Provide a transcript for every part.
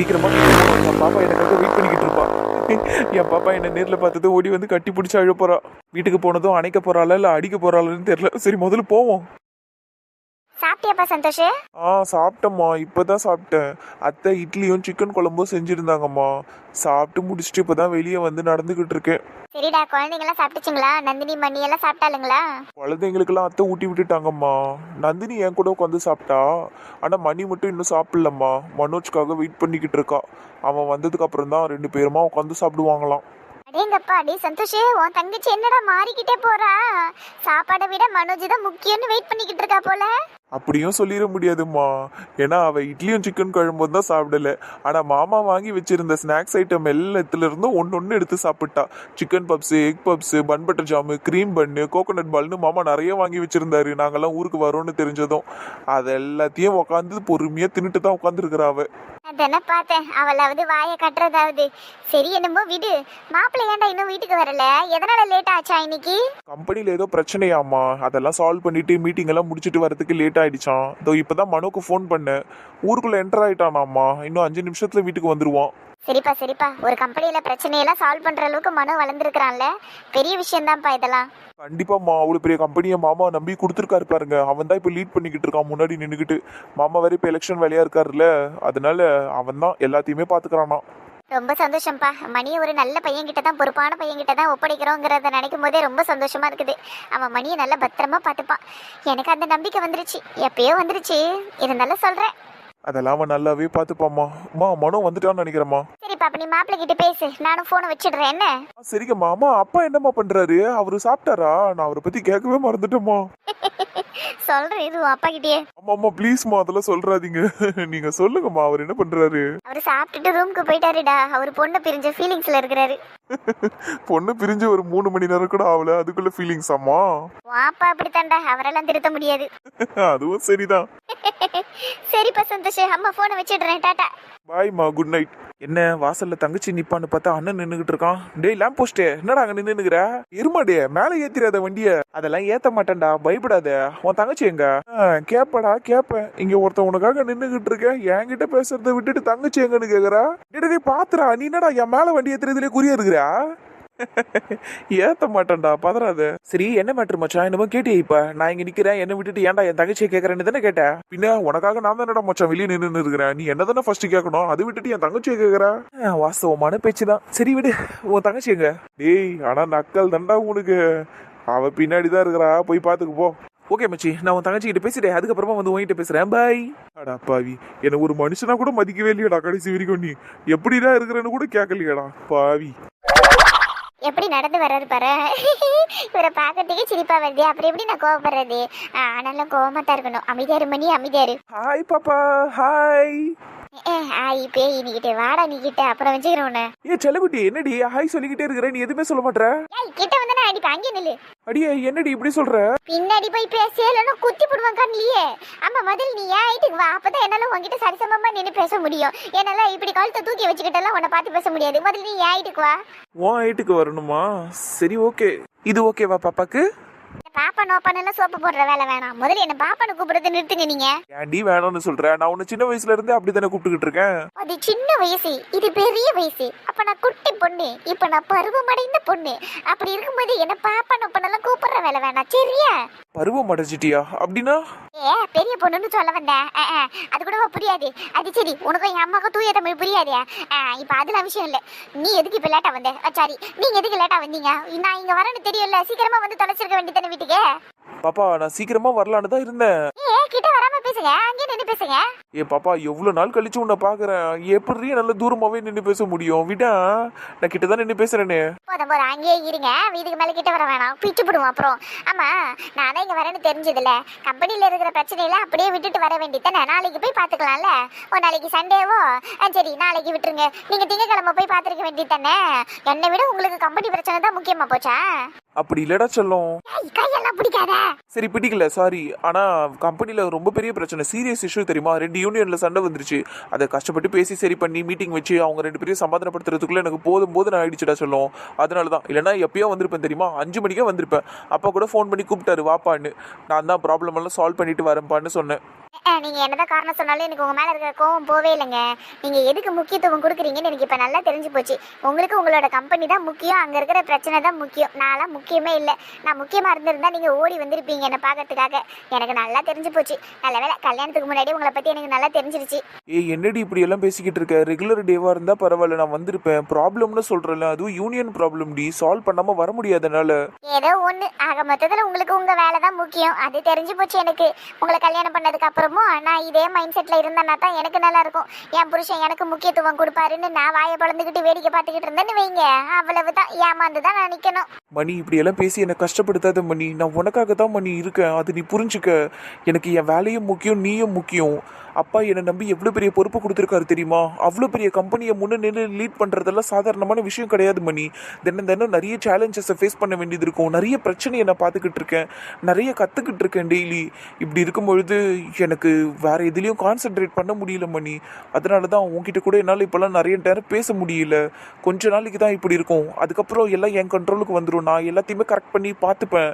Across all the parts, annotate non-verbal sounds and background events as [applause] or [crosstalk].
சீக்கிரமாக என் பாப்பா எனக்காக வெயிட் பண்ணிக்கிட்டு இருப்பான் என் பாப்பா என்னை நேர்ல பார்த்தது ஓடி வந்து கட்டி பிடிச்சி அழ வீட்டுக்கு போனதும் அணைக்க போறாளா இல்லை அடிக்க போறாளான்னு தெரில சரி முதல்ல போவோம். சாப்பிட்டியாப்பா சந்தோஷ்? ஆ சாப்பிட்டேம்மா. இப்பதான் சாப்பிட்டேன். அத்தை இட்லியும் சிக்கன் குழம்பும் செஞ்சிருந்தாங்கம்மா. சாப்பிட்டு முடிச்சுட்டு இப்பதான் வெளியே வந்து நடந்துகிட்டு இருக்கேன். சரிடா குழந்தைங்களாம் சாப்பிட்டுச்சுங்களா? நந்தினி மணி எல்லாம் சாப்பிட்டாளுங்களா? குழந்தைங்களுக்கெல்லாம் அத்தை ஊட்டி விட்டுட்டாங்கம்மா. நந்தினி என் கூட உட்காந்து சாப்பிட்டா. ஆனா மணி மட்டும் இன்னும் சாப்பிடலம்மா. மனோஜ்காக வெயிட் பண்ணிக்கிட்டு இருக்கா. அவன் வந்ததுக்கு அப்புறம் தான் ரெண்டு பேருமா உட்காந்து சாப்பிடுவாங்களாம். அடேங்கப்பா அடே சந்தோஷ் உன் தங்கச்சி என்னடா மாறிக்கிட்டே போறா? சாப்பாடை விட மனோஜ் தான் முக்கியம்னு வெயிட் பண்ணிக்கிட்டு இருக்கா போல. அப்படியும் சொல்லிட முடியாதும்மா. ஏன்னா அவ இட்லியும் சிக்கன் குழம்பும் தான் சாப்பிடல. ஆனா மாமா வாங்கி வச்சிருந்த ஸ்நாக்ஸ் ஐட்டம் எல்லாத்துல இருந்தும் ஒன்னு எடுத்து சாப்பிட்டா. Chicken puffs egg puffs bun butter jam cream bun coconut பால்னு மாமா நிறைய வாங்கி வச்சிருந்தாரு. நாங்கெல்லாம் ஊருக்கு வரோம்னு தெரிஞ்சதும். அது எல்லாத்தையும் உட்காந்து பொறுமையா தின்னுட்டு தான் உட்காந்துருக்குறா அதானே பார்த்தேன் அவளாவது வாயை கட்டுறதாவது. சரி என்னமோ விடு. மாப்பிள்ளை ஏன்டா இன்னும் வீட்டுக்கு வரல? எதனால லேட் ஆச்சா இன்னைக்கு? கம்பெனியில் ஏதோ பிரச்சனையாம்மா. அதெல்லாம் சால்வ் பண்ணிட்டு மீட்டிங் எல்லாம் முடிச்சுட்டு வரதுக்கு லேட் ஆயிடுச்சான் இதோ இப்போதான் மனுக்கு ஃபோன் பண்ணேன். ஊருக்குள்ள என்டர் ஆயிட்டானாமா இன்னும் அஞ்சு நிமிஷத்துல வீட்டுக்கு வந்துருவான். சரிப்பா சரிப்பா. ஒரு கம்பெனியில பிரச்சனையெல்லாம் சால்வ் பண்ற அளவுக்கு மனு வளர்ந்துருக்கிறான்ல. பெரிய விஷயம்தான்ப்பா இதெல்லாம். கண்டிப்பாம்மா அவ்வளோ பெரிய கம்பெனியை மாமா நம்பி கொடுத்துருக்காரு பாருங்க. அவன் தான் இப்போ லீட் பண்ணிக்கிட்டு இருக்கான் முன்னாடி நின்றுக்கிட்டு மாமா வேற இப்போ எலெக்ஷன் வேலையா இருக்காருல்ல. அதனால அவன் தான் எல்லாத்தையுமே பார்த்துக்கிறானா. ரொம்ப சந்தோஷம்ப்பா. மணியை ஒரு நல்ல பையன்கிட்ட தான் பொறுப்பான பையன்கிட்ட தான் ஒப்படைக்கிறோங்கிறத நினைக்கும் போதே ரொம்ப சந்தோஷமா இருக்குது. அவன் மணியை நல்லா பத்திரமா பார்த்துப்பான். எனக்கு அந்த நம்பிக்கை வந்துருச்சு. எப்பயோ வந்துருச்சு. இருந்தாலும் சொல்றேன். அதெல்லாம் அவன் நல்லாவே பார்த்துப்பாம்மா. அம்மா மனோ வந்துட்டான்னு நினைக்கிறேம்மா. சரிப்பா அப்ப நீ மாப்பிள்ளை கிட்ட பேசு. நானும் போனை வச்சிடுறேன். என்ன? சரிங்கம்மா. அம்மா அப்பா என்னம்மா பண்றாரு? அவரு சாப்பிட்டாரா? நான் அவரை பத்தி கேட்கவே மறந்துட்டேம்மா. [laughs] சொல்றேன் இது அப்பா கிட்டயே. அம்மா அம்மா ப்ளீஸ்மா அதெல்லாம் சொல்றாதீங்க. [laughs] நீங்க சொல்லுங்கம்மா அவர் என்ன பண்றாரு? அவர் சாப்பிட்டுட்டு ரூமுக்கு போயிட்டாருடா. அவர் பொண்ணை பிரிஞ்ச ஃபீலிங்ஸ்ல இருக்கிறாரு. [laughs] பொண்ணு பிரிஞ்சு ஒரு மூணு மணி நேரம் கூட ஆகல. அதுக்குள்ள ஃபீலிங்ஸ் அம்மா அப்பா அப்படித்தான்டா. அவரெல்லாம் திருத்த முடியாது. அதுவும் சரிதான். சரிப்பா சந்தோஷ் அம்மா போனை வச்சிடுறேன் டாடா. பாய்மா குட் நைட் என்ன வாசல்ல தங்கச்சி நிப்பான்னு பார்த்தா அண்ணன் நின்னுகிட்டு இருக்கான்? டேய் லேம்ப் போஸ்டே என்னடா அங்க நின்னுகிற எருமாடே மேல ஏத்திராத வண்டிய. அதெல்லாம் ஏத்த மாட்டேன்டா பயப்படாத. உன் தங்கச்சி எங்க? கேப்படா கேப்ப இங்க ஒருத்தன் உனக்காக நின்னுகிட்டு இருக்க என்கிட்ட பேசுறத விட்டுட்டு தங்கச்சி எங்கன்னு கேக்குறா? டேய் பாத்துறா. பாத்துடா நீ என்னடா என் மேல வண்டி ஏத்துறதுலயே குறியா இருக்கிறா? ஏத்த மாட்டேன்டா பதறாத. சரி என்ன மேட்ரு மச்சான்? என்னமோ கேட்டியா இப்ப. நான் இங்க நிக்கிறேன் என்ன விட்டுட்டு ஏன்டா என் தங்கச்சியை கேக்குறேன்னு தானே கேட்டேன் பின்ன உனக்காக நான் தானடா மச்சான் வெளியே நின்று இருக்கிறேன். நீ என்ன தானே ஃபர்ஸ்ட் கேட்கணும் அது விட்டுட்டு என் தங்கச்சியை கேக்குற? வாஸ்தவமான பேச்சு தான் சரி விடு உன் தங்கச்சி எங்க? டேய் ஆனா நக்கல் தான்டா உனக்கு. அவ பின்னாடி தான் இருக்கிறா. போய் பாத்துக்கு போ. ஓகே மச்சி நான் உன் தங்கச்சி கிட்ட பேசிட்டேன். அதுக்கப்புறமா வந்து உங்ககிட்ட பேசுறேன். பாய் அடா பாவி என்ன ஒரு மனுஷனா கூட மதிக்கவே இல்லையடா கடைசி வரைக்கும் நீ. எப்படிடா இருக்கிறேன்னு கூட கேட்கலையடா பாவி. எப்படி நடந்து வர்றாரு பாரு? இவரை பார்க்கறதுக்கே சிரிப்பா வருது. அப்புறம் எப்படி நான் கோவப்படுறது? ஆனாலும் கோவமா தான் இருக்கணும். அமைதியாரு மணி அமைதியாரு ஹாய் பாப்பா. ஹாய் ஏ ஆய் பேய் நீக்கிட்ட வாடா நீக்கிட்ட. அப்புறம் வச்சுக்கிறேன் உன்னை. ஏ செல்லகுட்டி என்னடி? ஹாய் சொல்லிக்கிட்டே இருக்கிற நீ எதுவுமே சொல்ல மாட்ற? ஏய் அடிப்பேன் அங்கே நில்லு. அடியே என்னடி இப்படி சொல்ற? பின்னாடி போய் பேச இல்லைன்னா குத்தி போடுவான் கண்ணிலேயே. ஆமா முதல்ல நீ ஏன் ஐட்டுக்கு வா. அப்பதான் என்னால உன்கிட்ட சரிசமமா நின்று பேச முடியும். என்னால இப்படி கழுத்தை தூக்கி வச்சுக்கிட்டெல்லாம் உன்னை பார்த்து பேச முடியாது. முதல்ல நீ ஏன் ஐட்டுக்கு வா? உன் ஹைட்டுக்கு வரணுமா? சரி ஓகே. இது ஓகேவா பாப்பாக்கு? பாப்பா நோப்பானெல்லாம் சோப்பு போடுற வேலை வேணாம். முதல்ல என்ன பாப்பான்னு கூப்பிடுறத நிறுத்துங்க நீங்க. ஏன்டி வேணும்னு சொல்ற? நான் உன்னை சின்ன வயசுல இருந்தே அப்படித்தானே கூப்பிட்டுக்கிட்டு இருக்கேன். அது சின்ன வயசு. இது பெரிய வயசு. அப்ப நான் குட்டி பொண்ணு. இப்ப நான் பருவமடைந்த பொண்ணு. அப்படி இருக்கும்போது என்ன பாப்பா நோப்பானெல்லாம் கூப்பிடுற வேலை வேணாம். சரியா? பருவம் அடைச்சிட்டியா அப்படின்னா? ஏ பெரிய பொண்ணுன்னு சொல்ல வந்தேன். அது கூட புரியாது. அது சரி உனக்கும் என் அம்மாவுக்கும் தூய தமிழ் புரியாது. இப்ப அதுல விஷயம் இல்ல. நீ எதுக்கு இப்ப லேட்டா வந்த? சாரி நீங்க எதுக்கு லேட்டா வந்தீங்க? நான் இங்க வரேன்னு தெரியும்ல. சீக்கிரமா வந்து தொலைச்சிருக்க வேண்டியதானே பாப்பா நான் சீக்கிரமா வரலான்னு தான் இருந்தேன். கிட்ட வராம பேசுங்க அங்கேயே நின்று பேசுங்க. ஏ பாப்பா எவ்வளவு நாள் கழிச்சு உன்னை பாக்குறேன்? எப்படி நல்ல தூரமாவே நின்று பேச முடியும்? விடா நான் கிட்ட தான் நின்று பேசுறேனே. போதும் போதும் அங்கேயே இருங்க. வீட்டுக்கு மேல கிட்ட வர வேணாம். பிச்சு போடுவோம் அப்புறம். ஆமா நான் இங்க வரேன்னு தெரிஞ்சதுல கம்பெனில இருக்கிற பிரச்சனையில அப்படியே விட்டுட்டு வர வேண்டியதானே நாளைக்கு போய் பாத்துக்கலாம்ல ஓ நாளைக்கு சண்டேவோ? சரி நாளைக்கு விட்டுருங்க. நீங்க திங்கக்கிழமை போய் பாத்துருக்க வேண்டியது தானே? என்னை விட உங்களுக்கு கம்பெனி பிரச்சனை தான் முக்கியமா போச்சா? அப்படி இல்லடா செல்லம். கையெல்லாம் பிடிக்காத. சரி பிடிக்கல சாரி ஆனா கம்பெனில ரொம்ப பெரிய பிரச்சனை சீரியஸ் இஷ்யூ தெரியுமா? ரெண்டு யூனியன்ல சண்டை வந்துருச்சு. அதை கஷ்டப்பட்டு பேசி சரி பண்ணி மீட்டிங் வச்சு அவங்க ரெண்டு பேரையும் சமாதானப்படுத்துறதுக்குள்ள எனக்கு போதும் போது நான் ஆயிடுச்சுடா சொல்லும். அதனால தான் இல்லைன்னா எப்பயோ வந்திருப்பேன் தெரியுமா? அஞ்சு மணிக்கே வந்திருப்பேன். அப்பா கூட ஃபோன் பண்ணி கூப்பிட்டாரு வாப்பான்னு. நான் தான் ப்ராப்ளம் எல்லாம் சால்வ் பண்ணிட்டு வரேன்ப்பான்னு சொன்னேன். நீங்கள் என்னதான் காரணம் சொன்னாலும் எனக்கு உங்கள் மேலே இருக்கிற கோவம் போவே இல்லைங்க. நீங்கள் எதுக்கு முக்கியத்துவம் கொடுக்குறீங்கன்னு எனக்கு இப்போ நல்லா தெரிஞ்சு போச்சு. உங்களுக்கு உங்களோட கம்பெனி தான் முக்கியம். அங்கே இருக்கிற பிரச்சனை தான் முக்கியம். நான்லாம் முக்கியமே இல்லை. நான் முக்கியமாக இருந்திருந்தால் நீங்கள் ஓடி வந்திருப்பீங்க என்ன பார்க்கறதுக்காக. எனக்கு நல்லா தெரிஞ்சு போச்சு. நல்ல கல்யாணத்துக்கு முன்னாடி உங்களை பத்தி எனக்கு நல்லா தெரிஞ்சிருச்சு. ஏய் என்னடி இப்படி எல்லாம் பேசிக்கிட்டு இருக்க? ரெகுலர் டேவா இருந்தா பரவாயில்ல நான் வந்திருப்பேன். ப்ராப்ளம்னு சொல்றேன்ல அதுவும் யூனியன் ப்ராப்ளம் டி. சால்வ் பண்ணாம வர முடியாதனால ஏதோ ஒண்ணு. ஆக மொத்தத்துல உங்களுக்கு உங்க வேலை தான் முக்கியம். அது தெரிஞ்சு போச்சு எனக்கு. உங்களை கல்யாணம் பண்ணதுக்கு அப்புறமும் நான் இதே மைண்ட் செட்ல இருந்தேன்னா தான் எனக்கு நல்லா இருக்கும். என் புருஷன் எனக்கு முக்கியத்துவம் கொடுப்பாருன்னு நான் வாயை பழந்துக்கிட்டு வேடிக்கை பார்த்துக்கிட்டு இருந்தேன்னு வைங்க. அவ்வளவுதான். ஏமாந்து தான் நான் நிக்கணும். மணி இப்படி எல்லாம் பேசி என்னை கஷ்டப்படுத்தாத மணி. நான் உனக்காக தான் மணி இருக்கேன். அது நீ புரிஞ்சுக்க. எனக்கு என் வேலையும் முக்கியம். நீயும் முக்கியம். அப்பா என்னை நம்பி எவ்வளோ பெரிய பொறுப்பு கொடுத்துருக்காரு தெரியுமா? அவ்வளோ பெரிய கம்பெனியை முன்னே நின்று லீட் பண்ணுறதெல்லாம் சாதாரணமான விஷயம் கிடையாது மணி. தினம் தினம் நிறைய சேலஞ்சஸை ஃபேஸ் பண்ண வேண்டியது இருக்கும். நிறைய பிரச்சனையை நான் பார்த்துக்கிட்டு இருக்கேன். நிறைய கற்றுக்கிட்டு இருக்கேன் டெய்லி இப்படி இருக்கும்பொழுது எனக்கு வேறு எதுலேயும் கான்சென்ட்ரேட் பண்ண முடியல மணி. அதனால தான் உங்ககிட்ட கூட என்னால் இப்போல்லாம் நிறைய நேரம் பேச முடியல. கொஞ்ச நாளைக்கு தான் இப்படி இருக்கும். அதுக்கப்புறம் எல்லாம் என் கண்ட்ரோலுக்கு வந்துடும் நான் எல்லாத்தையுமே கரெக்ட் பண்ணி பார்த்துப்பேன்.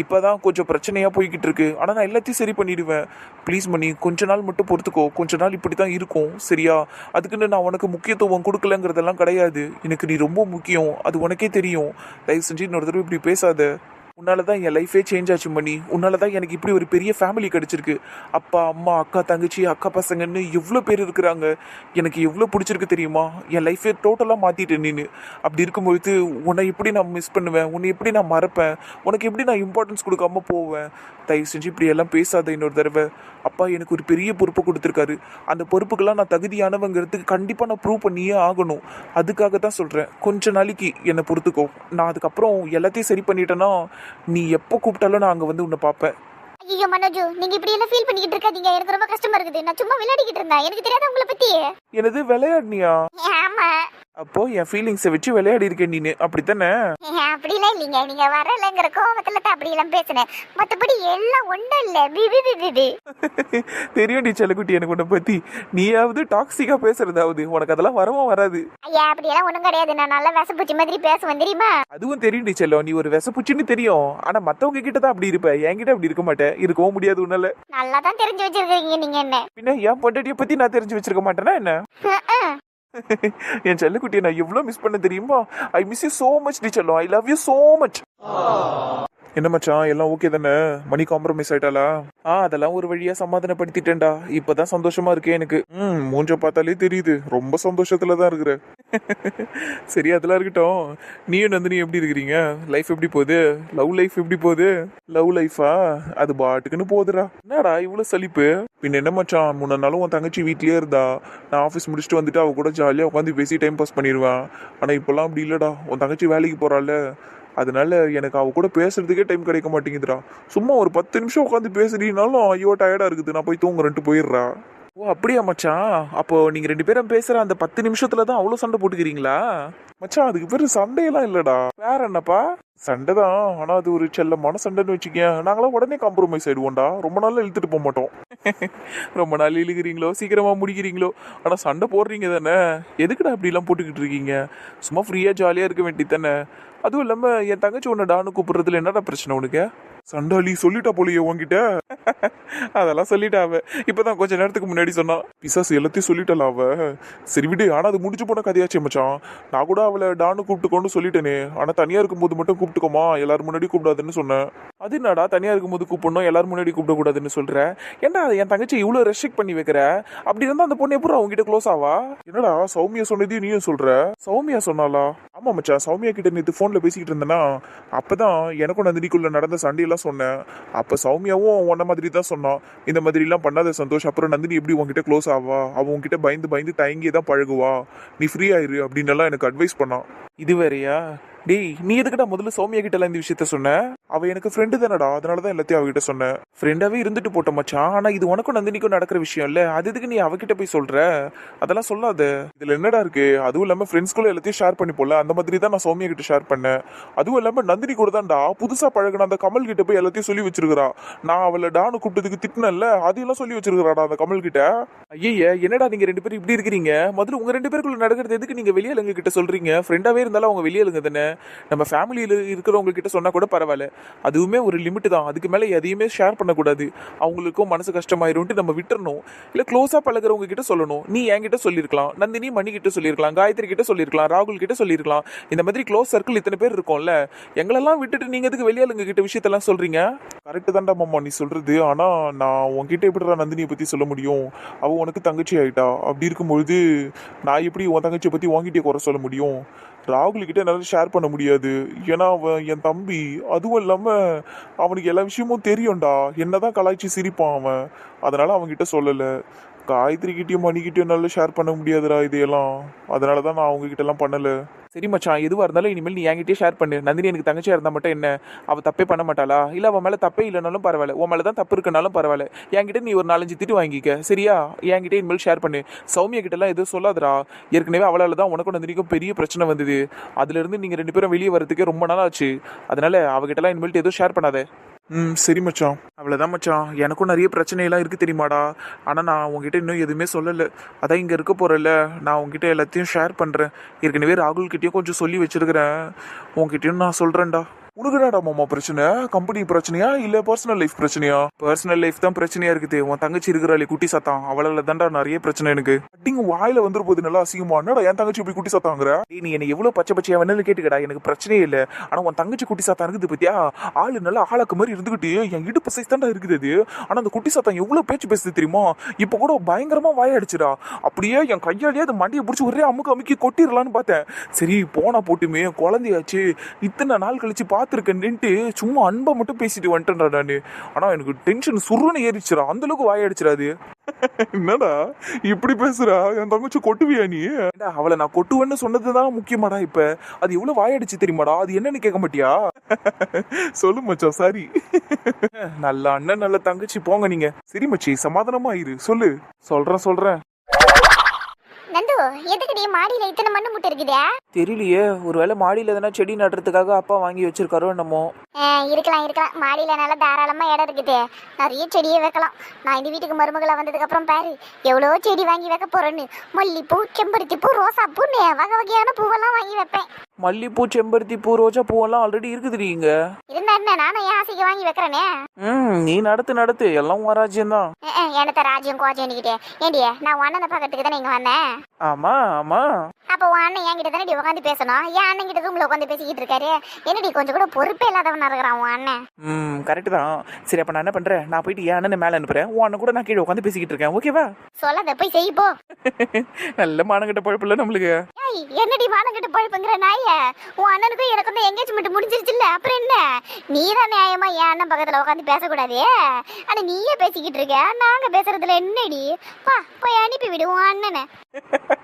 இப்போ தான் கொஞ்சம் பிரச்சனையாக போய்கிட்டு இருக்கு. ஆனால் நான் எல்லாத்தையும் சரி பண்ணிடுவேன். ப்ளீஸ் மணி. கொஞ்ச நாள் மட்டும் பொறுத்துக்கோ கொஞ்ச நாள் இப்படி தான் இருக்கும். சரியா? அதுக்குன்னு நான் உனக்கு முக்கியத்துவம் கொடுக்கலங்கிறதெல்லாம் கிடையாது. எனக்கு நீ ரொம்ப முக்கியம். அது உனக்கே தெரியும். தயவு செஞ்சு இன்னொரு தடவை இப்படி பேசாத. உன்னால தான் என் லைஃபே சேஞ்ச் ஆச்சு மணி. உன்னால தான் எனக்கு இப்படி ஒரு பெரிய ஃபேமிலி கிடைச்சிருக்கு. அப்பா அம்மா அக்கா தங்கச்சி அக்கா பசங்கன்னு எவ்வளோ பேர் இருக்கிறாங்க. எனக்கு எவ்வளோ பிடிச்சிருக்கு தெரியுமா? என் லைஃபே டோட்டலாக மாற்றிட்டேன் நீனு. அப்படி இருக்கும்பொழுது உன்னை எப்படி நான் மிஸ் பண்ணுவேன்? உன்னை எப்படி நான் மறப்பேன்? உனக்கு எப்படி நான் இம்பார்ட்டன்ஸ் கொடுக்காம போவேன்? தயவு செஞ்சு இப்படி எல்லாம் பேசாத இன்னொரு தடவை. அப்பா எனக்கு ஒரு பெரிய பொறுப்பு கொடுத்துருக்காரு. அந்த பொறுப்புக்கெல்லாம் நான் தகுதியானவங்கிறதுக்கு கண்டிப்பாக நான் ப்ரூவ் பண்ணியே ஆகணும். அதுக்காக தான் சொல்கிறேன் கொஞ்ச நாளைக்கு என்னை பொறுத்துக்கோ. நான் அதுக்கப்புறம் எல்லாத்தையும் சரி பண்ணிட்டேன்னா நீ எப்போ கூப்பிட்டாலும் நான் அங்கே வந்து உன்னை பார்ப்பேன். ஐயோ மனோஜு நீங்க இப்படி எல்லாம் ஃபீல் பண்ணிக்கிட்டு இருக்காதீங்க. எனக்கு ரொம்ப கஷ்டமா இருக்குது. நான் சும்மா விளையாடிக்கிட்டு இருந்தேன். எனக்கு தெரியாத உங்களை பத்தி எனது விளையாடினியா? ஆமா. அப்போ என் ஃபீலிங்ஸை வச்சு விளையாடி இருக்கேன் நீனு. அப்படித்தானே? அப்படிலாம் இல்லைங்க. நீங்க வரலங்கிற கோவத்துல தான் அப்படி எல்லாம் பேசினேன். மத்தபடி எல்லாம் ஒண்ணும் இல்ல. பிபி பிபி [laughs] தெரியும் டி செல்லக்குட்டி எனக்கு உன்னை பத்தி. நீயாவது டாக்ஸிக்கா பேசுறதாவது. உனக்கு அதெல்லாம் வரவும் வராது. ஐயா அப்படியெல்லாம் ஒண்ணும் கிடையாது. நான் நல்லா விசப்பூச்சி மாதிரி பேசுவேன் தெரியுமா? அதுவும் தெரியும் டி செல்லம் நீ ஒரு விசப்புச்சின்னு தெரியும். ஆனா மத்தவங்க கிட்ட தான் அப்படி இருப்ப. என்கிட்ட அப்படி இருக்க மாட்டேன். இருக்கவும் முடியாது உன்னால. நல்லா தான் தெரிஞ்சு வச்சிருக்கீங்க நீங்க என்ன? பின்ன என் பொண்டாட்டிய பத்தி நான் தெரிஞ்சு வச்சிருக்க மாட்டேனா என்ன. [laughs] என் செல்லக்குட்டியை நான் எவ்வளோ மிஸ் பண்ண தெரியுமா? I miss you so much D செல்லம். I love you so much என்ன மச்சான் எல்லாம் ஓகே தானே? மணி காம்ப்ரமைஸ் ஆயிட்டாளா? ஆ அதெல்லாம் ஒரு வழியா சமாதானப்படுத்திட்டேன்டா. இப்பதான் சந்தோஷமா இருக்கே எனக்கு. ம் மூஞ்ச பார்த்தாலே தெரியுது. ரொம்ப சந்தோஷத்துல தான் இருக்கிற. [laughs] சரி அதெல்லாம் இருக்கட்டும். நீயும் நந்தினி எப்படி இருக்கிறீங்க? லைஃப் எப்படி போகுது? லவ் லைஃப் எப்படி போகுது? லவ் லைஃபா அது பாட்டுக்குன்னு போகுதுடா. என்னடா இவ்வளவு சலிப்பு? பின்ன என்ன மச்சான் முன்ன நாளும் உன் தங்கச்சி வீட்லயே இருந்தா. நான் ஆஃபீஸ் முடிச்சுட்டு வந்துட்டு அவ கூட ஜாலியாக உட்காந்து பேசி டைம் பாஸ் பண்ணிடுவேன். ஆனால் இப்போல்லாம் அப்படி இல்லைடா. உன் தங்கச்சி வேலைக்கு போறாள் அதனால எனக்கு அவ கூட பேசுறதுக்கே டைம் கிடைக்க மாட்டேங்குதுடா. சும்மா ஒரு பத்து நிமிஷம் உட்காந்து பேசுறீனாலும் ஐயோ டயர்டா இருக்குது. நான் போய் தூங்குறேன்ட்டு போயிடுறா. ஓ அப்படியா மச்சான்? அப்போ நீங்க ரெண்டு பேரும் பேசுற அந்த பத்து நிமிஷத்துல தான் அவ்வளவு சண்டை போட்டுக்கிறீங்களா? மச்சான் அதுக்கு பேரு சண்டையெல்லாம் இல்லடா. வேற என்னப்பா? சண்டை தான். ஆனா அது ஒரு செல்லமான சண்டைன்னு வச்சுக்கேன் நாங்களாம் உடனே காம்ப்ரமைஸ் ஆயிடுவோம்டா. ரொம்ப நாள் இழுத்துட்டு போக மாட்டோம். [laughs] ரொம்ப நாள் இழுக்கிறீங்களோ சீக்கிரமா முடிக்கிறீங்களோ. ஆனா சண்டை போடுறீங்க தானே. எதுக்குடா அப்படிலாம் போட்டுக்கிட்டு இருக்கீங்க? சும்மா ஃப்ரீயா ஜாலியா இருக்க வேண்டியது தானே. அதுவும் இல்லாமல் என் தங்கச்சி உன்னை டானு கூப்பிடுறதுல என்னடா பிரச்சனை உனக்கு? சண்டாளி சொல்லிட்டா போலியே உன்கிட்ட. அதெல்லாம் சொல்லிட்டா அவ இப்பதான் கொஞ்ச நேரத்துக்கு முன்னாடி சொன்னா பிசாசு எல்லாத்தையும் சொல்லிட்டல அவ சரி விடு ஆனா அது முடிஞ்சு போன கதையாச்சு மச்சான். நான் கூட அவளை டானு கூப்பிட்டுக்கோன்னு சொல்லிட்டேனே. ஆனா தனியா இருக்கும்போது மட்டும் கூப்பிட்டுக்கோமா? எல்லாரும் முன்னாடி கூப்பிடாதுன்னு சொன்னேன். அது என்னடா தனியா இருக்கும்போது கூப்பிடணும் எல்லாரும் முன்னாடி கூப்பிடக்கூடாதுன்னு சொல்ற? ஏன்டா என் தங்கச்சி இவ்வளவு ரெஸ்ட்ரிக்ட் பண்ணி வைக்கிற? அப்படி இருந்தா அந்த பொண்ணு எப்படி அவங்ககிட்ட க்ளோஸ் ஆவா? என்னடா சௌமியா சொன்னதையும் நீயும் சொல்ற? சௌமியா சொன்னாலா ஆமா மச்சான் சௌமியா கிட்ட நேத்து போன்ல பேசிக்கிட்டு இருந்தேன்னா அப்பதான் எனக்கும் நந்தினிக்குள்ள நடந்த சண்டையெல்லாம் சொன்னேன். அப்ப சௌமியாவும் உன்ன மாதிரி தான் சொன்னான் இந்த மாதிரிலாம் பண்ணாத சந்தோஷ் அப்புறம் நந்தினி எப்படி உங்ககிட்ட க்ளோஸ் ஆவா? அவ உன்கிட்ட பயந்து பயந்து தயங்கி தான் பழகுவா? நீ ஃப்ரீ ஆயிரு அப்படின்னு எல்லாம் எனக்கு அட்வைஸ் பண்ணான் இது வேறயா? டேய் நீ எதுக்கிட்ட முதல்ல சௌமியா கிட்ட எல்லாம் இந்த விஷயத்த சொன்ன? அவ எனக்கு ஃப்ரெண்டு தானடா. அதனால தான் எல்லாத்தையும் அவகிட்ட சொன்னேன். ஃப்ரெண்டாவே இருந்துட்டு போட்ட மச்சான் ஆனா இது உனக்கும் நந்தினிக்கும் நடக்கிற விஷயம் இல்ல. அது எதுக்கு நீ அவகிட்ட போய் சொல்ற? அதெல்லாம் சொல்லாத. இதுல என்னடா இருக்கு? அதுவும் இல்லாம ஃப்ரெண்ட்ஸ்குள்ள எல்லாத்தையும் ஷேர் பண்ணி போல அந்த மாதிரி தான் நான் சௌமியா கிட்ட ஷேர் பண்ணேன். அதுவும் இல்லாம நந்தினி கூட தான்டா. புதுசா பழகின அந்த கமல் கிட்ட போய் எல்லாத்தையும் சொல்லி வச்சிருக்கிறா. நான் அவளை டானு கூப்பிட்டதுக்கு திட்டினல்ல அதையெல்லாம் சொல்லி வச்சிருக்கிறாடா அந்த கமல் கிட்ட? ஐயே என்னடா நீங்க ரெண்டு பேரும் இப்படி இருக்கிறீங்க? முதல்ல உங்க ரெண்டு பேருக்குள்ள நடக்கிறது எதுக்கு நீங்க வெளியாளுங்க கிட்ட சொல்றீங்க? ஃப்ரெண்டாவே இருந்தாலும் அவங்க வெளியாளுங்க தானே நம்ம ஃபேமிலியில் இருக்கிறவங்க கிட்ட சொன்னா கூட பரவாயில்ல. அதுவுமே ஒரு லிமிட் தான். அதுக்கு மேலே எதையுமே ஷேர் பண்ணக்கூடாது. அவங்களுக்கும் மனசு கஷ்டமாயிரும்ட்டு நம்ம விட்டுறணும். இல்லை க்ளோஸாக பழகுறவங்க கிட்ட சொல்லணும். நீ என்கிட்ட சொல்லியிருக்கலாம். நந்தினி மணி கிட்ட சொல்லியிருக்கலாம். காயத்ரி கிட்ட சொல்லியிருக்கலாம். ராகுல் கிட்ட சொல்லியிருக்கலாம். இந்த மாதிரி க்ளோஸ் சர்க்கிள் இத்தனை பேர் இருக்கும்ல. எங்களெல்லாம் விட்டுட்டு நீங்கள் எதுக்கு வெளியாளுங்க கிட்ட விஷயத்தெல்லாம் சொல்கிறீங்க கரெக்டு தான்டா மாமா நீ சொல்கிறது ஆனால் நான் உன்கிட்ட எப்படிடா நந்தினியை பற்றி சொல்ல முடியும்? அவள் உனக்கு தங்கச்சி ஆயிட்டா? அப்படி இருக்கும்பொழுது நான் எப்படி உன் தங்கச்சியை பற்றி உங்ககிட்டயே குறை சொல்ல முடியும்? ராகுல்கிட்ட என்னால் ஷேர் பண்ண முடியாது. ஏன்னா அவன் என் தம்பி. அதுவும் இல்லாமல் அவனுக்கு எல்லா விஷயமும் தெரியும்டா. என்னதான் கலாய்ச்சி சிரிப்பான் அவன். அதனால் அவன்கிட்ட சொல்லலை. காயத்ரிக்கிட்டையும் மணிக்கிட்டையும் மணிக்கிட்டயும் என்னால் ஷேர் பண்ண முடியாதுடா இதையெல்லாம். அதனால தான் நான் அவங்க கிட்ட எல்லாம் பண்ணல. சரி மச்சான் எதுவாக இருந்தாலும் இனிமேல் நீ என்கிட்டயே ஷேர் பண்ணு. நந்தினி எனக்கு தங்கச்சியாக இருந்தால் மட்டும் என்ன? அவள் தப்பே பண்ண மாட்டாளா? இல்லை அவன் மேலே தப்பே இல்லைனாலும் பரவாயில்ல. உன் மேலே தான் தப்பு இருக்கனாலும் பரவாயில்ல. என்கிட்ட நீ ஒரு நாலஞ்சு திட்டு வாங்கிக்க. சரியா? என்கிட்ட இனிமேல் ஷேர் பண்ணு. சௌமியா கிட்டலாம் எதுவும் சொல்லாதடா. ஏற்கனவே அவளால் தான் உனக்கும் நந்தினிக்கும் பெரிய பிரச்சனை வந்தது. அதுலேருந்து நீங்கள் ரெண்டு பேரும் வெளியே வரதுக்கே ரொம்ப நாள் ஆச்சு அதனால அவகிட்டலாம் இனிமேல்ட்டு எதுவும் ஷேர் பண்ணாத. ம் சரி மச்சான். அவ்வளோதான் மச்சான். எனக்கும் நிறைய பிரச்சனையெல்லாம் இருக்குது தெரியுமாடா. ஆனால் நான் உங்ககிட்ட இன்னும் எதுவுமே சொல்லலை. அதான் இங்கே இருக்க போகிறல்ல நான் உங்ககிட்ட எல்லாத்தையும் ஷேர் பண்ணுறேன் ஏற்கனவே ராகுல் கிட்டேயும் கொஞ்சம் சொல்லி வச்சுருக்கிறேன். உங்ககிட்டயும் நான் சொல்கிறேன்டா உனக்கு மாமா பிரச்சனை? கம்பெனி பிரச்சனையா? இல்ல பர்சனல் லைஃப் பிரச்சனையா? பர்சனல் லைஃப் தான் பிரச்சனையா இருக்குது உன் தங்கச்சி இருக்கிறாளே குட்டி சத்தம் அவளால தான்டா நிறைய பிரச்சனை எனக்கு. அப்படிங்க வாயில வந்துரு போது நல்லா அசிங்கமா என்னடா என் தங்கச்சி இப்படி குட்டி சத்தாங்கிற? நீ என்ன எவ்வளவு பச்சை பச்சையா வேணாலும் கேட்டுக்கடா எனக்கு பிரச்சனையே இல்ல. ஆனா உன் தங்கச்சி குட்டி சத்தம் இருக்குது பத்தியா? ஆளு நல்லா ஆளாக்கு மாதிரி இருந்துகிட்டு என் இடுப்பு சைஸ் தான்டா இருக்குது அது. ஆனா அந்த குட்டி சத்தம் எவ்வளவு பேச்சு பேசுது தெரியுமா? இப்ப கூட பயங்கரமா வாயடிச்சுடா. அப்படியே என் கையாலேயே அது மண்டியை பிடிச்சி ஒரே அமுக்கு அமுக்கி கொட்டிடலான்னு பார்த்தேன். சரி போனா போட்டுமே குழந்தையாச்சு இத்தனை நாள் கழிச்சு பார்த்து பார்த்துருக்கேன்ட்டு சும்மா அன்பை மட்டும் பேசிட்டு வந்துட்டேன்டா நானு. ஆனா எனக்கு டென்ஷன் சுருன்னு ஏறிச்சுடா அந்த அளவுக்கு வாயடிச்சிடாது என்னடா? இப்படி பேசுறா? என் தங்கச்சி கொட்டுவியா நீ? அவளை நான் கொட்டுவேன்னு சொன்னதுதான் முக்கியமாடா இப்ப. அது எவ்வளவு வாயடிச்சு தெரியுமாடா? அது என்னன்னு கேட்க மாட்டியா? சொல்லு மச்சான் சாரி. நல்ல அண்ணன் நல்ல தங்கச்சி போங்க நீங்க. சரி மச்சி சமாதானமா இரு. சொல்லு. சொல்றேன் சொல்றேன். எதுக்குடி மாடியில இத்தனை மண்ணு மூட்டை இருக்குதே? தெரியலையே. ஒருவேளை மாடியில் எதனா செடி நடுறதுக்காக அப்பா வாங்கி வச்சிருக்காரோ என்னமோ. இருக்கலாம் இருக்கலாம். மாடியில நல்லா தாராளமா இடம் இருக்குது. நிறைய செடியை வைக்கலாம். நான் இந்த வீட்டுக்கு மருமகளா வந்ததுக்கு அப்புறம் பாரு எவ்வளோ செடி வாங்கி வைக்க போறேன்னு. மல்லிப்பூ செம்பருத்தி பூ ரோசா பூன்னு வகை வகையான பூவெல்லாம் வாங்கி வைப்பேன். மல்லிப்பூ செம்பருத்தி பூ ரோஜா பூவெல்லாம் ஆல்ரெடி இருக்குதுடி இங்க. இருந்தா என்ன நானும் என் ஆசைக்கு வாங்கி வைக்கிறேனே? ம் நீ நடத்து நடத்து. எல்லாம் உன் ராஜ்யம்தான். எனத்த ராஜ்யம் கோஜன்கிட்டே ஏண்டிய நான் உன் அண்ணனை பார்க்கறதுக்கு தானே இங்க வந்தேன்? ஆமா ஆமா. அப்போ உன் அண்ணன் என்கிட்ட தானே உட்காந்து பேசணும்? என் அண்ணன் கிட்ட ரூம்ல உட்காந்து பேசிக்கிட்டு இருக்காரு. என்னடி கொஞ்சம் கூட பொறுப்பே இல்லாதவனா இருக்கிறான் உன் அண்ணன்? ம் கரெக்டு தான். சரி அப்போ நான் என்ன பண்ணுறேன் நான் போயிட்டு என் அண்ணனை மேலே அனுப்புறேன். உன் அண்ணன் கூட நான் கீழே உட்காந்து பேசிக்கிட்டு இருக்கேன். ஓகேவா சொல்லாத போய் செய் போ. [laughs] நல்ல மானங்கிட்ட பழப்பில்ல நம்மளுக்கு. ஏய் என்னடி வானங்கிட்ட பழப்புங்கிற நாய? உன் அண்ணனுக்கும் எனக்கு வந்து எங்கேஜ்மெண்ட் முடிஞ்சிருச்சுல்ல அப்புறம் என்ன? நீ தான் நியாயமா என் அண்ணன் பக்கத்துல உட்காந்து பேசக்கூடாது? ஆனா நீயே பேசிக்கிட்டு இருக்க. நாங்க பேசுறதுல என்னடி? பா போய் அனுப்பி விடு உன் அண்ணனை. [laughs]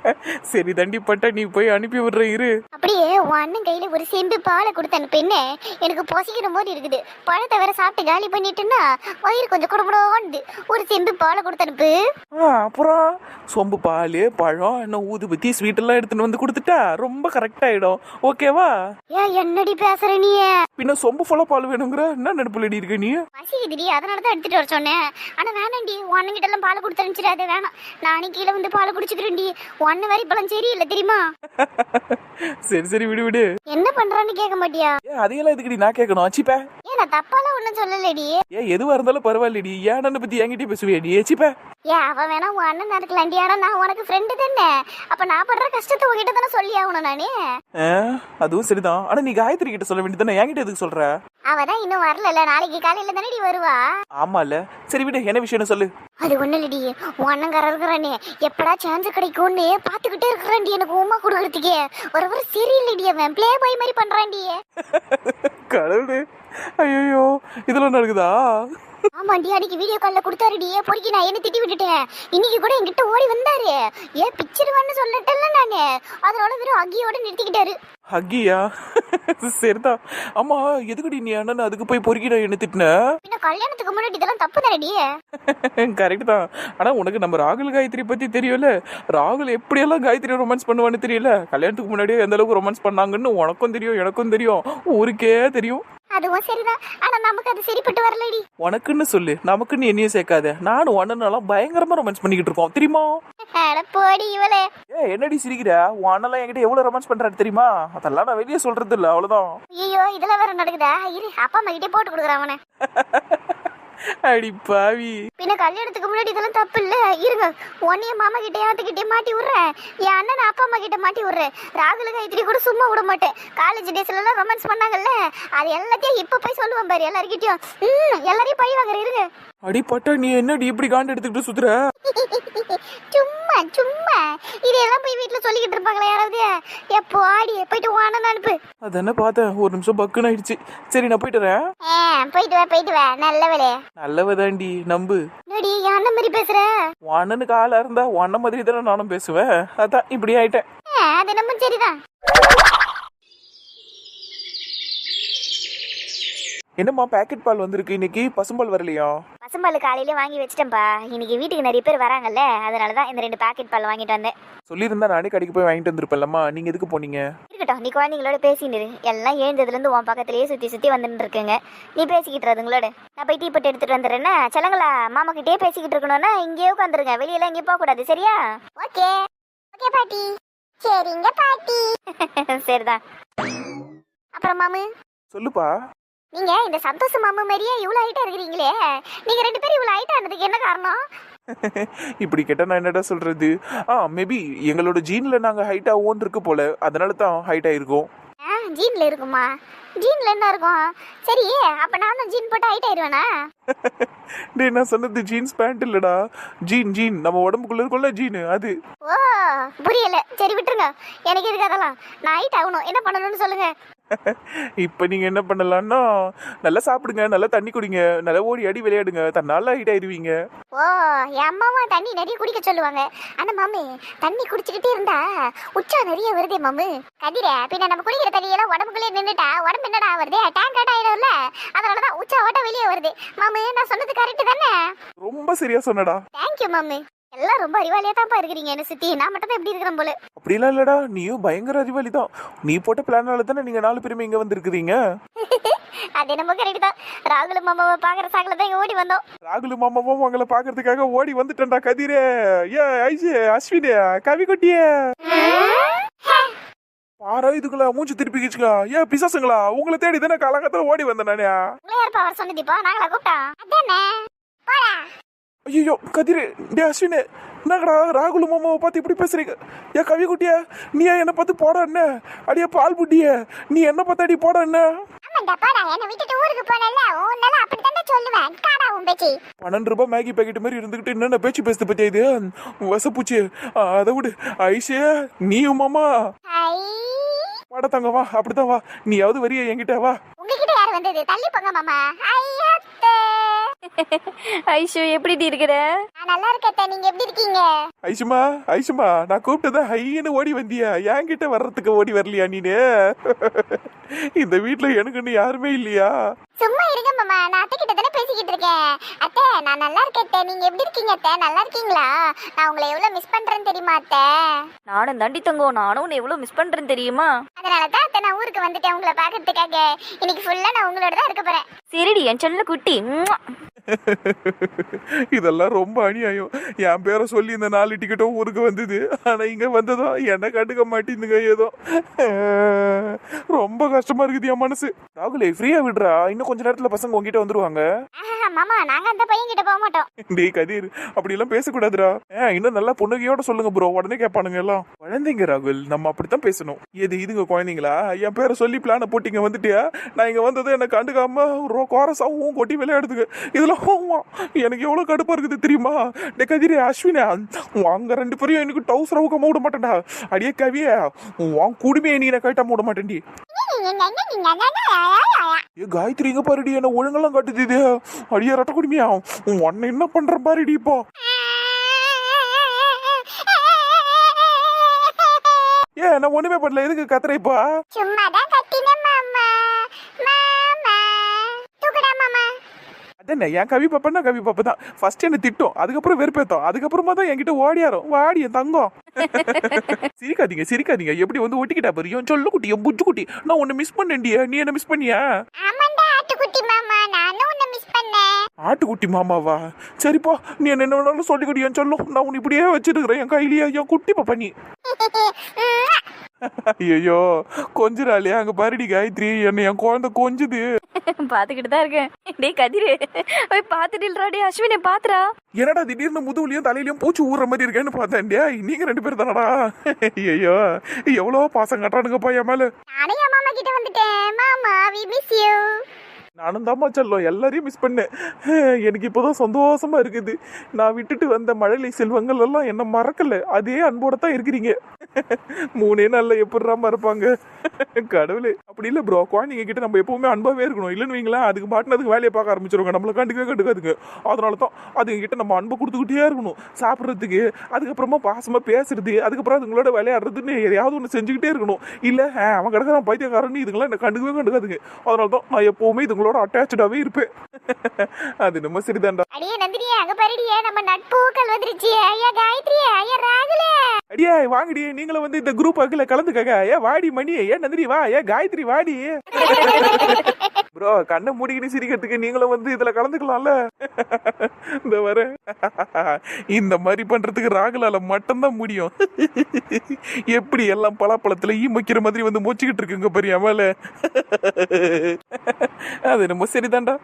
சரி தண்டி பட்ட நீ போய் அனுப்பி விடுற இரு. அப்படியே உன் அண்ணன் கையில ஒரு செம்பு பாலை கொடுத்து அனுப்புன்னு எனக்கு பொசிக்கிற மாதிரி இருக்குது. பழத்தை வேற சாப்பிட்டு காலி பண்ணிட்டுன்னா வயிறு கொஞ்சம் குடும்படோண்டு ஒரு செம்பு பாலை கொடுத்து அனுப்பு. ஆ அப்புறம்? சொம்பு பால் பழம் இன்னும் ஊதுபத்தி ஸ்வீட் எல்லாம் எடுத்துன்னு வந்து கொடுத்துட்டா ரொம்ப கரெக்ட் ஆயிடும். ஓகேவா ஏன் என்னடி பேசுற நீ? பின்ன சொம்பு ஃபுல்லாக பால் வேணுங்கிற? என்ன நடுப்புலடி இருக்க நீ? பசிக்குதுடி அதனால தான் எடுத்துட்டு வர சொன்னேன். ஆனா வேணாண்டி உன் அண்ணன் கிட்ட எல்லாம் பால் கொடுத்து அனுப்பிச்சிடாத வேணாம். நானே கீழே வந்து பால் குடிச்சுக்கிறேன்டி. அண்ணன் வரை இப்பெல்லாம் சரியில்லை தெரியுமா? சரி சரி விடு விடு. என்ன பண்றான்னு கேட்க மாட்டியா? ஏன் அதையெல்லாம் எதுக்குடி நான் கேட்கணும்? ஏன் நான் தப்பாலாம் ஒன்றும் சொல்லலடி. ஏன் எதுவா இருந்தாலும் பரவாயில்லடி. ஏன் அண்ணனை பத்தி என்கிட்டயே பேசுவியாடி ஏச்சிப்ப ஏன் அவன் வேணா உன் அண்ணன் இருக்கலாண்டி ஆனா நான் உனக்கு ஃப்ரெண்டு தானே. அப்ப நான் படுற கஷ்டத்தை உங்ககிட்ட தானே சொல்லி ஆகணும் நானே. அதுவும் சரிதான். ஆனா நீ காயத்ரி கிட்ட சொல்ல வேண்டியதானே என்கிட்ட எதுக்கு சொல்ற? அவ தான் இன்னும் வரல நாளைக்கு காலையில தானடி வருவா. ஆமால சரி விடு என்ன விஷயம்னு சொல்லு. அது ஒண்ணு இல்லடி. உன் அண்ணங்கார இருக்கிறானே. எப்படா சான்ஸ் கிடைக்கும்னு பாத்துக்கிட்டே இருக்கிறான்டி எனக்கு உமா கொடுக்கறதுக்கே ஒரு ஒரு சரியில்லடி அவன். ப்ளே பாய் மாதிரி பண்றான்டி. [laughs] கடவுளே. ஐயோ இதெல்லாம் நடக்குதா? ஆமாண்டி அன்னைக்கு வீடியோ கால்ல கொடுத்தாருடி பொறுக்கி நான் என்ன திட்டி விட்டுட்டேன். இன்னைக்கு கூட என்கிட்ட ஓடி வந்தாரு. ஏன் பிச்சிருவான்னு சொல்லட்டல நானு. அதனால வெறும் அகியோட நிறுத்திக்கிட்டாரு. ஹக்கியா சரிதான். ஆமா எதுக்குடி நீ அண்ணன் அதுக்கு போய் பொறுக்கிட என்ன திட்டின? பின்ன கல்யாணத்துக்கு முன்னாடி இதெல்லாம் தப்பு தானடி கரெக்ட் தான். ஆனா உனக்கு நம்ம ராகுல் காயத்ரி பத்தி தெரியும்ல? ராகுல் எப்படியெல்லாம் காயத்ரி ரொமான்ஸ் பண்ணுவான்னு தெரியல? கல்யாணத்துக்கு முன்னாடியே எந்த அளவுக்கு ரொமான்ஸ் பண்ணாங்கன்னு உனக்கும் தெரியும் எனக்கும் தெரியும். ஊருக்கே தெரியும். அதுவும் சரிதான். ஆனா நமக்கு அது சரிப்பட்டு வரலடி. உனக்குன்னு சொல்லு நமக்குன்னு என்னையும் சேர்க்காத. நானும் அண்ணனாலாம் பயங்கரமா ரொமான்ஸ் பண்ணிக்கிட்டு இருக்கோம். தெரியுமா? அட போடி இவளே. ஏ என்னடி சிரிக்கிற? உன் அண்ணெல்லாம் என்கிட்ட எவ்வளவு ரொமான்ஸ் பண்றாரு தெரியுமா? அதெல்லாம் நான் வெளியே சொல்றது இல்ல அவ்வளவுதான். ஐயோ இதெல்லாம் வேற நடக்குதா? இரு அப்பா அம்மா கிட்டே போட்டு கொடுக்குறான் அவனை. [laughs] அடி பாவி. பின்ன கல்யாணத்துக்கு முன்னாடி இதெல்லாம் தப்பு இல்ல. இருங்க. உன்னைய மாமா கிட்ட ஆத்துக்கிட்டே மாட்டி விடுறேன். என் அண்ணன் அப்பா அம்மா கிட்ட மாட்டி விடுறேன். ராகுல கைத்திரி கூட சும்மா விட மாட்டேன். காலேஜ் டேஸ்ல எல்லாம் ரொமான்ஸ் பண்ணாங்கல்ல அது எல்லாத்தையும் இப்ப போய் சொல்லுவேன் பாரு எல்லார்கிட்டயும். ம் எல்லாரையும் பழி வாங்குற இருங்க. அடி பட்டா நீ என்னடி இப்படி காண்டு எடுத்துக்கிட்டு சுத்துற? சும்மா சும்மா. இதெல்லாம் போய் வீட்டுல சொல்லிக்கிட்டு இருப்பாங்களா யாராவது? எப்போ ஆடி போயிட்டு அண்ணன் அனுப்பு. அதானே பார்த்தேன்? ஒரு நிமிஷம் பக்குன்னு ஆயிடுச்சு. சரி நான் போயிட்டு வரேன். ஆ, போயிட்டு வா போயிட்டு வா. நல்ல வேலையே நல்லவதாண்டி நம்பு. நடி என் அண்ணன் மாதிரி பேசுற? உன் அண்ணனுக்கு ஆளா இருந்தா உன் அண்ணன் மாதிரி தானே நானும் பேசுவேன். அதான் இப்படி ஆயிட்டேன். ஆ, அது நம்ம சரிதான். என்னம்மா பேக்கெட் பால் வந்திருக்கு? இன்னைக்கு பசும்பால் வரலையா? பசும்பால் காலையில வாங்கி வச்சிட்டேன்ப்பா இன்னைக்கு வீட்டுக்கு நிறைய பேர் வராங்கல்ல அதனால தான் இந்த ரெண்டு பாக்கெட் பால் வாங்கிட்டு வந்தேன். சொல்லியிருந்தா நானே கடைக்கு போய் வாங்கிட்டு வந்திருப்பேன்லம்மா. நீங்க எதுக்கு போனீங்க? இருக்கட்டும் நீ குழந்தைங்களோட பேசிட்டு இரு. எல்லாம் எழுந்ததுல இருந்து உன் பக்கத்துலயே சுத்தி சுத்தி வந்துட்டு இருக்குங்க நீ பேசிக்கிட்டு அதுங்களோட. நான் போய் டீ போட்டு எடுத்துட்டு வந்துடுறேன்னா செலங்களா மாமா கிட்டே பேசிக்கிட்டு இருக்கணும்னா இங்கேயே உட்காந்துருங்க. வெளியெல்லாம் எங்கேயும் போக கூடாது சரியா? ஓகே. ஓகே பாட்டி. சரிங்க பாட்டி. [laughs] சரிதான். அப்புறம் மாமு? சொல்லுப்பா. நீங்க இந்த சந்தோஷ மாமு மாதிரியே இவ்வளவு ஹைட்டா இருக்கிறீங்களே. நீங்க ரெண்டு பேரும் இவ்வளவு ஹைட்டா ஆனதுக்கு என்ன காரணம்? [laughs] இப்படி கேட்டா நான் என்னடா சொல்றது? ஆ மேபி எங்களோட ஜீன்ல நாங்க ஹைட்டா ஓன் இருக்கு போல. அதனால தான் ஹைட் ஆயிருக்கோம் ஆ ஜீன்ல இருக்குமா? ஜீன்ல என்ன இருக்கும்? சரி அப்ப நானும் ஜீன் போட்டு ஹைட் ஆயிடுவேனா [laughs] டேய் நான் சொன்னது ஜீன்ஸ் பேண்ட் இல்லடா. ஜீன் ஜீன் நம்ம உடம்புக்குள்ள இருக்கும்ல ஜீன் அது. ஓ புரியல. சரி விட்டுருங்க. எனக்கு இருக்கு அதெல்லாம் நான் ஹைட் ஆகணும். என்ன பண்ணணும்னு சொல்லுங்க. இப்போ நீங்க என்ன பண்ணலாம்னா நல்லா சாப்பிடுங்க நல்லா தண்ணி குடிங்க நல்லா ஓடி ஆடி விளையாடுங்க தன்னால ஹைட் ஆயிருவீங்க ஓ என் அம்மாவும் தண்ணி நிறைய குடிக்க சொல்லுவாங்க. ஆனா மாமி தண்ணி குடிச்சுக்கிட்டே இருந்தா உச்சா நிறைய வருதே மாமு. கதிர பின்ன நம்ம குடிக்கிற தண்ணியெல்லாம் உடம்புக்குள்ளே நின்னுட்டா உடம்பு என்னடா வருது டேங்க் அவுட் ஆயிடும்ல. அதனாலதான் உச்சா ஓட்ட வெளியே வருது. மாமு நான் சொன்னது கரெக்ட் தானே? ரொம்ப சரியா சொன்னடா. தேங்க்யூ மாமு. எல்லாம் ரொம்ப அறிவாளியா தான்ப்பா இருக்கிறீங்க. என்ன சுத்தி நான் மட்டும் தான் எப்படி இருக்கிறேன் போல. அப்படிலாம் இல்லடா நீயும் பயங்கர அறிவாளி தான் நீ போட்ட பிளானால தானே நீங்க நாலு பேருமே இங்க வந்திருக்கிறீங்க? [laughs] அது நம்ம கரெக்ட் தான் ராகுல மாமாவை பாக்குற சாக்கில தான் இங்க ஓடி வந்தோம். ராகுல் மாமாவும் உங்களை பாக்குறதுக்காக ஓடி வந்துட்டேன்டா கதிரே. ஏ ஐஜே அஸ்வினே கவிக்குட்டியே பாரா இதுங்களா மூஞ்சி திருப்பிக்கிச்சுங்க ஏன் பிசாசுங்களா உங்களை தேடி தானே காலங்கத்துல ஓடி வந்தேன் நானே. யாருப்பா அவர் சொன்னது இப்போ? நாங்களா கூப்பிட்டோம். அதானே? போடா. ஐயோ கதிரே டே அஸ்வினே என்னங்கடா ராகுல் மாமாவை பார்த்து இப்படி பேசுறீங்க? ஏன் கவிக்குட்டியா நீ ஏன் என்னை பார்த்து போட என்ன? அடியே பால் புட்டியே நீ என்ன பார்த்து அடி போட என்ன? பன்னெண்டு ரூபாய் மேகி பேக்கெட் மாதிரி இருந்துகிட்டு என்னென்ன பேச்சு பேசுது பத்தியா இது? வசப்பூச்சி அதை விடு. ஐஷே நீயும் மாமா. வாடா தங்க வா அப்படிதான் வா. நீயாவது வரிய என்கிட்ட வா. உங்ககிட்ட யார் வந்தது? தள்ளி போங்க மாமா. ஐயத்தே ஐஷு எப்படி இருக்கிற? நான் நல்லா இருக்கேன் நீங்க எப்படி இருக்கீங்க? ஐஷுமா ஐஷுமா நான் கூப்பிட்டதான் ஹைன்னு ஓடி வந்தியா. என்கிட்ட வர்றதுக்கு ஓடி வரலையா நீனு? இந்த வீட்ல எனக்குன்னு யாருமே இல்லையா? சும்மா இருங்க மாமா. நான் அத்தை கிட்ட தானே பேசிக்கிட்டு இருக்கேன். அத்தை நான் நல்லா இருக்கேன் அத்தை. நீங்க எப்படி இருக்கீங்க அத்தை? நல்லா இருக்கீங்களா? நான் உங்களை எவ்வளவு மிஸ் பண்றேன்னு தெரியுமா அத்தை? நானும் தாண்டி தங்கம் நானும் உன்னை எவ்வளவு மிஸ் பண்றேன் தெரியுமா? அதனால தான் அத்தை நான் ஊருக்கு வந்துட்டேன். உங்களை பார்க்கறதுக்காக. இன்னைக்கு ஃபுல்லா நான் உங்களோட தான் இருக்க போறேன். சரிடி என் செல்ல குட்டி. [laughs] இதெல்லாம் ரொம்ப அநியாயம். என் பேரை சொல்லி இந்த நாலு டிக்கெட்டும் ஊருக்கு வந்தது. ஆனா இங்கே வந்ததும் என்ன கண்டுக்க மாட்டேங்குதுங்க ஏதோ. [laughs] ரொம்ப கஷ்டமா இருக்குது என் மனசு. ராகுலே ஃப்ரீயா விடுறா? இன்னும் கொஞ்ச நேரத்துல பசங்க உங்ககிட்ட வந்துருவாங்க? ஆஹா, மாமா நாங்க அந்த பையன் கிட்ட போக மாட்டோம். டேய் கதிர் அப்படி எல்லாம் பேசக்கூடாதுடா. ஏ இன்னும் நல்லா புன்னகையோட சொல்லுங்க ப்ரோ உடனே கேட்பானுங்க எல்லாம். குழந்தைங்க ராகுல் நம்ம அப்படித்தான் பேசணும். எது இதுங்க குழந்தைங்களா? என் பேரை சொல்லி பிளான போட்டிங்க வந்துட்டியா? நான் இங்க வந்தது என்ன கண்டுக்காம ரோ கோரசாவும் கொட்டி விளையாடுதுங்க இதெல்லாம் ஹோமா. எனக்கு எவ்வளவு கடுப்பா இருக்குது தெரியுமா? டே கதிர் அஸ்வினா அங்க ரெண்டு பேரையும் எனக்கு டவுசர் அவுக்காம விட மாட்டேன்டா. அடியே கவியா உன் குடுமையை நீ நான் கட்டாம விட மாட்டேன்டி. ஏ காயத்ரி இங்க பாருடி என்ன ஒழுங்கெல்லாம் காட்டுது இது. அடியே ரட்ட குடுமையா உன்னை என்ன பண்ற பாருடி இப்போ? ஏ நான் ஒண்ணுமே பண்ணல. எதுக்கு கத்துறேன் இப்போ? சும்மா தான் மாமா. அதானே என் கவி பாப்பா கவி பாப்பா தான். ஃபர்ஸ்ட் என்ன திட்டும். அதுக்கப்புறம் வெறுப்பேத்தோம். அதுக்கப்புறமா தான் என்கிட்ட ஓடியாரும் வாடி என் தங்கம். [laughs] சிரிக்காதீங்க சிரிக்காதீங்க. எப்படி வந்து ஒட்டிக்கிட்டா பாரு. என் சொல்லு குட்டி என் புஜ்ஜு குட்டி. நான் உன்னை மிஸ் பண்ணேன்டியா. நீ என்ன மிஸ் பண்ணியா? ஆட்டுக்குட்டி மாமாவா? சரிப்பா நீ என்ன என்ன வேணாலும் சொல்லிக்கிட்டியான்னு சொல்லும் நான் உன்னை இப்படியே வச்சிருக்கிறேன். என் கையிலேயே என் குட்டி பாப்பா நீ. [laughs] ஐயோ கொஞ்சிராளே அங்க பாருடி காயத்ரி என்ன என் குழந்தை கொஞ்சுது. பாத்துக்கிட்டு தான் இருக்கேன். டேய் கதிரு போய் பாத்துட்டு இல்லடா டேய் அஸ்வினை பாத்துறா. என்னடா திடீர்னு முதுகுலையும் தலையிலயும் பூச்சி ஊற மாதிரி இருக்கேன்னு பார்த்தேன். டேய் நீங்க ரெண்டு பேரும் தானடா. ஐயோ எவ்வளோ பாசம் கட்டுறானுங்கப்பா என் மேல. நானும் என் மாமா கிட்ட வந்துட்டேன். மாமா வி மிஸ் யூ நானும் தாம்மா செல்லம். எல்லாரையும் மிஸ் பண்ணேன். எனக்கு இப்போதான் சந்தோஷமா இருக்குது. நான் விட்டுட்டு வந்த மழலை செல்வங்கள் எல்லாம் என்ன மறக்கல. அதே அன்போட தான் இருக்கிறீங்க. மூணே நாள்ல எப்படிரா மறப்பாங்க? கடவுளே. அப்படி இல்லை ப்ரோ குழந்தைங்க கிட்ட நம்ம எப்பவுமே அன்பாவே இருக்கணும். இல்லைன்னு வைங்களேன் அதுக்கு பாட்டுன்னு அதுக்கு வேலையை பார்க்க ஆரம்பிச்சிருவாங்க. நம்மளை கண்டுக்கவே கண்டுக்காதுங்க. அதனால தான் அதுங்க கிட்ட நம்ம அன்பு கொடுத்துக்கிட்டே இருக்கணும். சாப்பிட்றதுக்கு அதுக்கப்புறமா பாசமா பேசுறது அதுக்கப்புறம் அதுங்களோட விளையாடுறதுன்னு எதையாவது ஒன்று செஞ்சுக்கிட்டே இருக்கணும். இல்லை அவன் கிடக்கிற பைத்தியக்காரன்னு இதுங்களாம் என்ன கண்டுக்கவே கண்டுக்காதுங்க. அதனால தான் நான் எப்பவுமே இதுங்களோட அட்டாச்சாவே இருப்பேன். அது நம்ம சரிதான்டா. அடியே நந்தினியே அங்க பாருடியே நம்ம நட்பூக்கள் வந்துருச்சு. ஐயா காயத்ரி ஐயா ராகுலே. அடியே வாங்கடி நீங்களும் வந்து இந்த குரூப் அக்கில் கலந்துக்கங்க. ஏ வாடி மணி. ஏன் நந்தினி வா. ஏ காயத்ரி வாடி. ப்ரோ கண்ணை மூடிக்கிட்டு சிரிக்கிறதுக்கு நீங்களும் வந்து இதுல கலந்துக்கலாம்ல. இந்த வர. இந்த மாதிரி பண்றதுக்கு ராகுலால மட்டும்தான் முடியும். எப்படி எல்லாம் பலாப்பழத்துல ஈ வைக்கிற மாதிரி வந்து மொச்சிக்கிட்டு இருக்குங்க பெரிய மேல. அது நம்ம சரிதான்டா